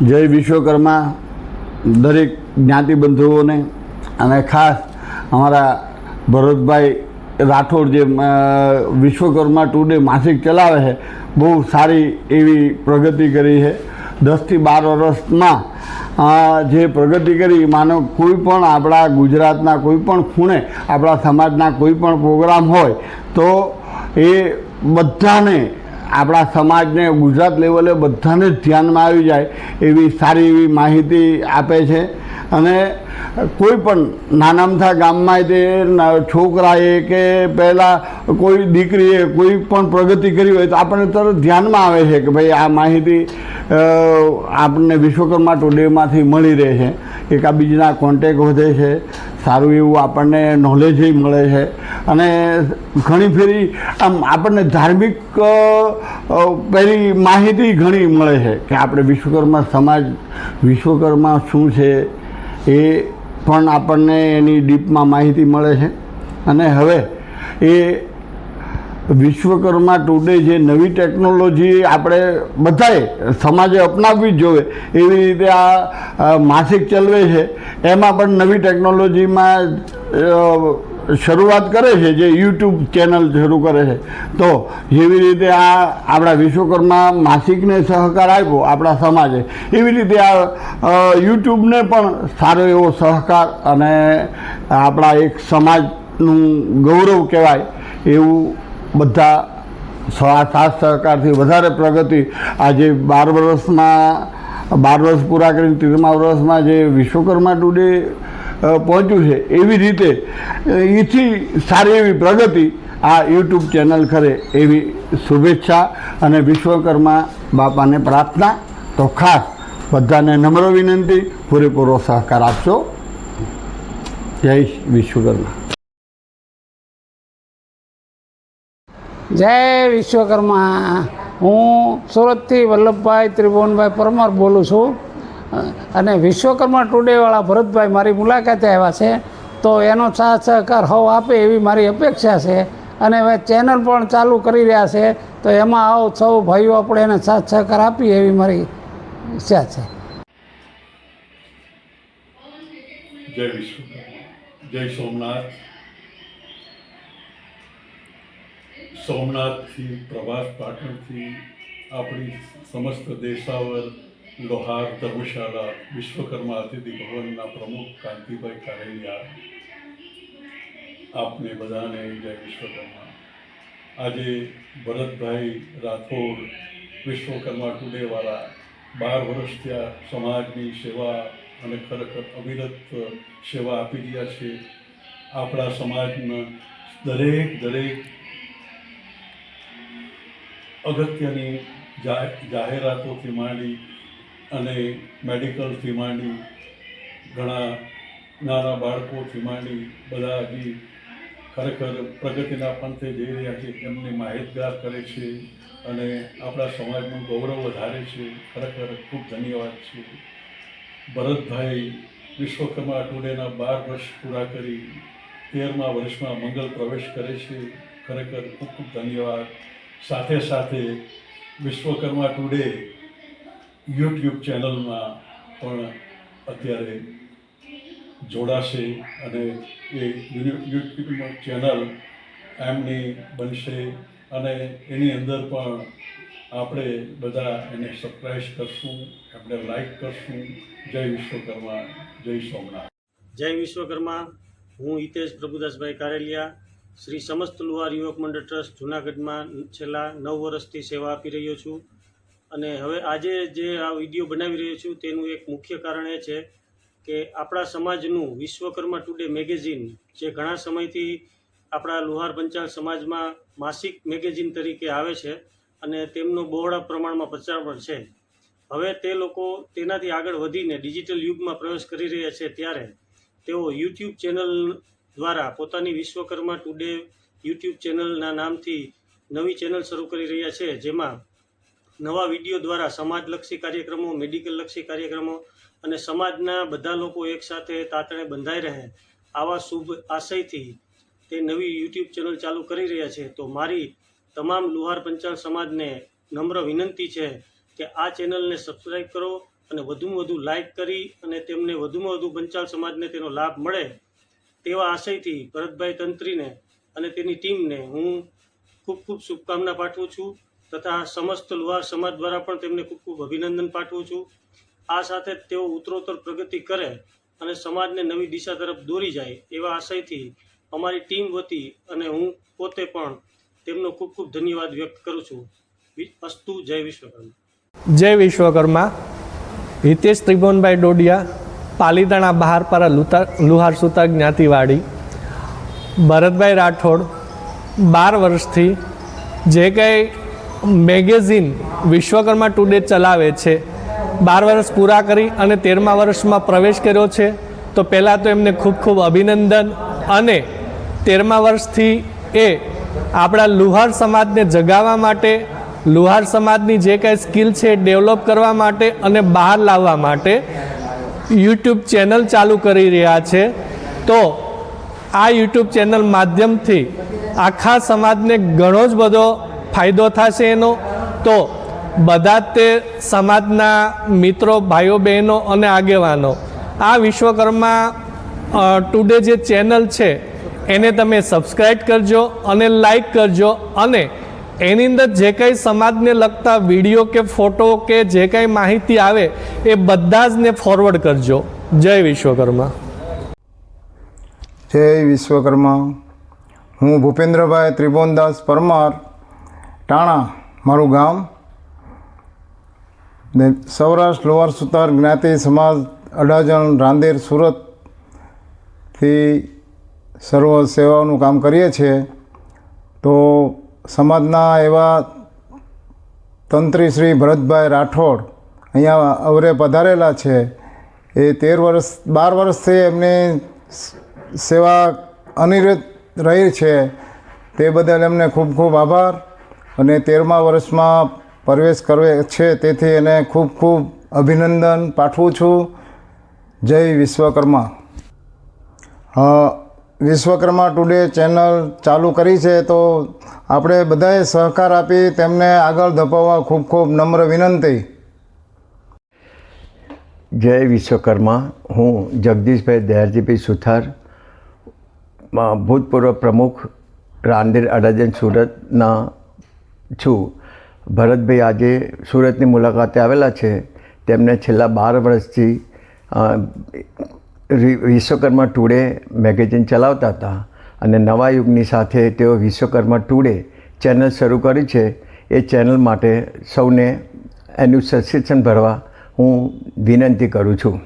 જય વિશ્વકર્મા, દરેક જ્ઞાતિબંધુઓને અને ખાસ અમારા ભરતભાઈ રાઠોડ જે વિશ્વકર્મા ટુડે માસિક ચલાવે છે, બહુ સારી એવી પ્રગતિ કરી છે. દસથી બાર વર્ષમાં જે પ્રગતિ કરી, માનો કોઈ પણ આપણા ગુજરાતના કોઈ પણ ખૂણે, આપણા સમાજના કોઈ પણ પ્રોગ્રામ હોય, તો એ બધાને આપણા સમાજને ગુજરાત લેવલે બધાને જ ધ્યાનમાં આવી જાય એવી સારી એવી માહિતી આપે છે. અને કોઈ પણ નાનામથા ગામમાં તે છોકરાએ કે પહેલાં કોઈ દીકરીએ કોઈ પણ પ્રગતિ કરી હોય તો આપણને તરત ધ્યાનમાં આવે છે કે ભાઈ આ માહિતી આપણને વિશ્વકર્મા ટુડેમાંથી મળી રહે છે. એકાબીજીના કોન્ટેક વધે છે. સારું એવું આપણને નોલેજ મળે છે. અને ઘણી ફેરી આમ આપણને ધાર્મિક અ, માહિતી ઘણી મળે છે કે આપણે વિશ્વકર્મા સમાજ વિશ્વકર્મા શું છે એ પણ આપણને એની ડીપમાં માહિતી મળે છે. અને હવે એ વિશ્વકર્મા ટુડે જે નવી ટેકનોલોજી આપણે બધાએ સમાજે અપનાવવી જ જોઈએ, એવી રીતે આ માસિક ચલવે છે. એમાં પણ નવી ટેકનોલોજીમાં શરૂઆત કરે છે, જે યુટ્યુબ ચેનલ શરૂ કરે છે. તો જેવી રીતે આ આપણા વિશ્વકર્મા માસિકને સહકાર આપ્યો આપણા સમાજે, એવી રીતે આ યુટ્યુબને પણ સારો એવો સહકાર અને આપણા એક સમાજનું ગૌરવ કહેવાય એવું બધા સાથ સહકારથી વધારે પ્રગતિ આજે બાર વર્ષમાં, બાર વર્ષ પૂરા કરીને તેરમા વર્ષમાં જે વિશ્વકર્મા ટુડે પહોંચ્યું છે, એવી રીતે એથી સારી એવી પ્રગતિ આ યુટ્યુબ ચેનલ કરે એવી શુભેચ્છા અને વિશ્વકર્મા બાપાને પ્રાર્થના. તો ખાસ બધાને નમ્ર વિનંતી, પૂરેપૂરો સહકાર આપશો. જય વિશ્વકર્મા. જય વિશ્વકર્મા. હું સુરતથી વલ્લભભાઈ ત્રિભુવનભાઈ પરમાર બોલું છું. અને વિશ્વકર્મા ટુડેવાળા ભરતભાઈ મારી મુલાકાતે આવ્યા છે. તો એનો સાથ સહકાર હવ આપે એવી મારી અપેક્ષા છે. અને હવે ચેનલ પણ ચાલુ કરી રહ્યા છે. તો એમાં આવો સૌ ભાઈઓ આપણે એને સાથ સહકાર આપીએ એવી મારી ઈચ્છા છે. જય વિશ્વકર્મા. જય સોમનાથ. સોમનાથથી, પ્રભાસ પાટણથી, આપણી સમસ્ત દેશાવર લોહાર, ધર્મશાળા, વિશ્વકર્મા અતિથિ ભવનના પ્રમુખ કાંતિભાઈ કારેલિયા, આપને બધાને જય વિશ્વકર્મા. આજે ભરતભાઈ રાઠોડ, વિશ્વકર્મા ટુડેવાળા, બાર વર્ષ ત્યાં સમાજની સેવા અને ખરેખર અવિરત સેવા આપી રહ્યા છે. આપણા સમાજના દરેક દરેક અગત્યની જાહેરાતોથી માંડી અને મેડિકલથી માંડી, ઘણા નાના બાળકોથી માંડી, બધા હજી ખરેખર પ્રગતિના પંથે જઈ રહ્યા છે, એમને માહિતગાર કરે છે અને આપણા સમાજનું ગૌરવ વધારે છે. ખરેખર ખૂબ ધન્યવાદ છે. ભરતભાઈ વિશ્વકર્મા ટુડેના બાર વર્ષ પૂરા કરી તેરમા વર્ષમાં મંગલ પ્રવેશ કરે છે. ખરેખર ખૂબ ખૂબ ધન્યવાદ. સાથે સાથે વિશ્વકર્મા ટુડે યુટ્યુબ ચેનલમાં પણ અત્યારે જોડાશે અને એ યુટ્યુબ ચેનલ એમની બનશે અને એની અંદર પણ આપણે બધા એને સરપ્રાઈઝ કરશું, એમને લાઈક કરશું. જય વિશ્વકર્મા, જય સોમનાથ. જય વિશ્વકર્મા. હું હિતેશ પ્રભુદાસભાઈ કારેલિયા શ્રી સમસ્ત લુહાર યુવક મંડળ ટ્રસ્ટ જૂનાગઢમાં છેલ્લા નવ વર્ષથી સેવા આપી રહ્યો છું. અને હવે આજે જે આ વીડિયો બનાવી રહ્યો છું તેનું એક મુખ્ય કારણ એ છે કે આપણા સમાજનું વિશ્વકર્મા ટુડે મેગેઝિન, જે ઘણા સમયથી આપણા લુહાર પંચાલ સમાજમાં માસિક મેગેઝિન તરીકે આવે છે અને તેમનો બહોળા પ્રમાણમાં પ્રચાર પણ છે. હવે તે લોકો તેનાથી આગળ વધીને ડિજિટલ યુગમાં પ્રવેશ કરી રહ્યા છે ત્યારે તેઓ યુટ્યુબ ચેનલ દ્વારા પોતાની વિશ્વકર્મા ટુડે યુટ્યુબ ચેનલના નામથી નવી ચેનલ શરૂ કરી રહ્યા છે, જેમાં નવા વીડિયો દ્વારા સમાજલક્ષી કાર્યક્રમો, મેડિકલલક્ષી કાર્યક્રમો અને સમાજના બધા લોકો એકસાથે તાતણે બંધાઈ રહે આવા શુભ આશયથી તે નવી યુટ્યુબ ચેનલ ચાલુ કરી રહ્યા છે. તો મારી તમામ લુહાર પંચાલ સમાજને નમ્ર વિનંતી છે કે આ ચેનલને સબસ્ક્રાઈબ કરો અને વધુમાં વધુ લાઈક કરી અને તેમને વધુમાં વધુ પંચાલ સમાજને તેનો લાભ મળે તેવા આશયથી ભરતભાઈ તંત્રીને અને તેની ટીમને હું ખૂબ ખૂબ શુભકામના પાઠવું છું તથા સમસ્ત લુહાર સમાજ દ્વારા પણ તેમને ખૂબ ખૂબ અભિનંદન પાઠવું છું. આ સાથે તેઓ ઉત્તરોત્તર પ્રગતિ કરે અને સમાજને નવી દિશા તરફ દોરી જાય એવા આશયથી અમારી ટીમ વતી અને હું પોતે પણ તેમનો ખૂબ ખૂબ ધન્યવાદ વ્યક્ત કરું છું. અસ્તુ, જય વિશ્વકર્મા. જય વિશ્વકર્મા. હિતેશ ત્રિભુવનભાઈ ડોડિયા પાલીતાણા બહાર લુતા લુહાર સુતા જ્ઞાતિવાડી ભરતભાઈ રાઠોડ બાર વર્ષથી જે કંઈ મેગેઝિન વિશ્વકર્મા ટુડે ચલાવે છે, બાર વર્ષ પૂરા કરી અને તેરમા વર્ષમાં પ્રવેશ કર્યો છે, તો પહેલાં તો એમને ખૂબ ખૂબ અભિનંદન અને તેરમા વર્ષથી એ આપણા લુહાર સમાજને જગાવવા માટે, લુહાર સમાજની જે કાંઈ સ્કિલ છે ડેવલપ કરવા માટે અને બહાર લાવવા માટે યુટ્યુબ ચેનલ ચાલુ કરી રહ્યા છે. તો આ યુટ્યુબ ચેનલ માધ્યમથી આખા સમાજને ઘણો જ બધો ફાયદો થશે એનો. તો બધા તે સમાજના મિત્રો, ભાઈઓ, બહેનો અને આગેવાનો, આ વિશ્વકર્મા ટુડે જે ચેનલ છે, એને તમે સબસ્ક્રાઈબ કરજો અને લાઈક કરજો અને એની અંદર જે કંઈ સમાજને લગતા વીડિયો કે ફોટો કે જે કંઈ માહિતી આવે, એ બધા જ ને ફોરવર્ડ કરજો. જય વિશ્વકર્મા. જય વિશ્વકર્મા. હું ભૂપેન્દ્રભાઈ ત્રિભુવનદાસ પરમાર, ટાણા, મારું ગામ. ને સૌરાષ્ટ્ર લોવર સુતાર જ્ઞાતિ સમાજ અડાજણ રાંદેર સુરતથી સર્વ સેવાઓનું કામ કરીએ છીએ. તો સમાજના એવા તંત્રી શ્રી ભરતભાઈ રાઠોડ અહીંયા અવરે પધારેલા છે. એ તેર વર્ષ, બાર વર્ષથી એમની સેવા અનિરત રહી છે. તે બદલ એમને ખૂબ ખૂબ આભાર અને તેરમા વર્ષમાં પ્રવેશ કરવે છે તેથી એને ખૂબ ખૂબ અભિનંદન પાઠવું છું. જય વિશ્વકર્મા. હા વિશ્વકર્મા ટુડે ચેનલ ચાલુ કરી છે, તો આપણે બધાએ સહકાર આપી તેમને આગળ ધપાવવા ખૂબ ખૂબ નમ્ર વિનંતી. જય વિશ્વકર્મા. હું જગદીશભાઈ દયારજીભાઈ સુથાર ભૂતપૂર્વ પ્રમુખ, રાંદેર અડાજન સુરતના છું. ભરતભાઈ આજે સુરતની મુલાકાતે આવેલા છે. તેમને છેલ્લા બાર વર્ષથી વિશ્વકર્મા ટુડે મેગેઝિન ચલાવતા હતા અને નવા યુગની સાથે તેઓ વિશ્વકર્મા ટુડે ચેનલ શરૂ કરી છે. એ ચેનલ માટે સૌને એનું સબસ્ક્રિપ્શન ભરવા હું વિનંતી કરું છું.